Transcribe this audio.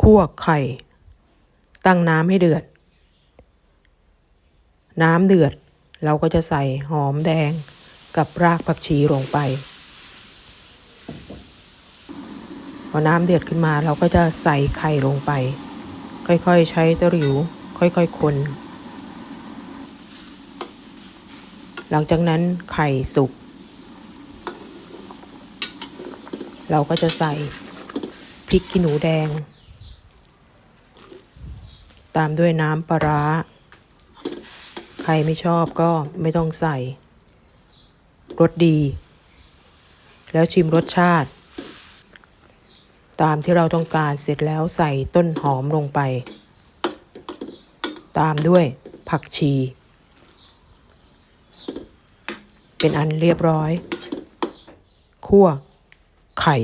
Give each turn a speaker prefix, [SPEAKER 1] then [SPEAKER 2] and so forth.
[SPEAKER 1] คั่วไข่ ตั้งน้ำให้เดือด น้ำเดือด เราก็จะใส่หอมแดงกับรากผักชีลงไป พอน้ำเดือดขึ้นมาเราก็จะใส่ไข่ลงไป ค่อยๆใช้ตะหลิว ค่อยๆคน หลังจากนั้นไข่สุก เราก็จะใส่พริกขี้หนูแดง ตามด้วยน้ำปลาร้า ใครไม่ชอบก็ไม่ต้องใส่ รสดี แล้วชิมรสชาติ ตามที่เราต้องการเสร็จแล้วใส่ต้นหอมลงไป ตามด้วยผักชี เป็นอันเรียบร้อย คั่ว ไข่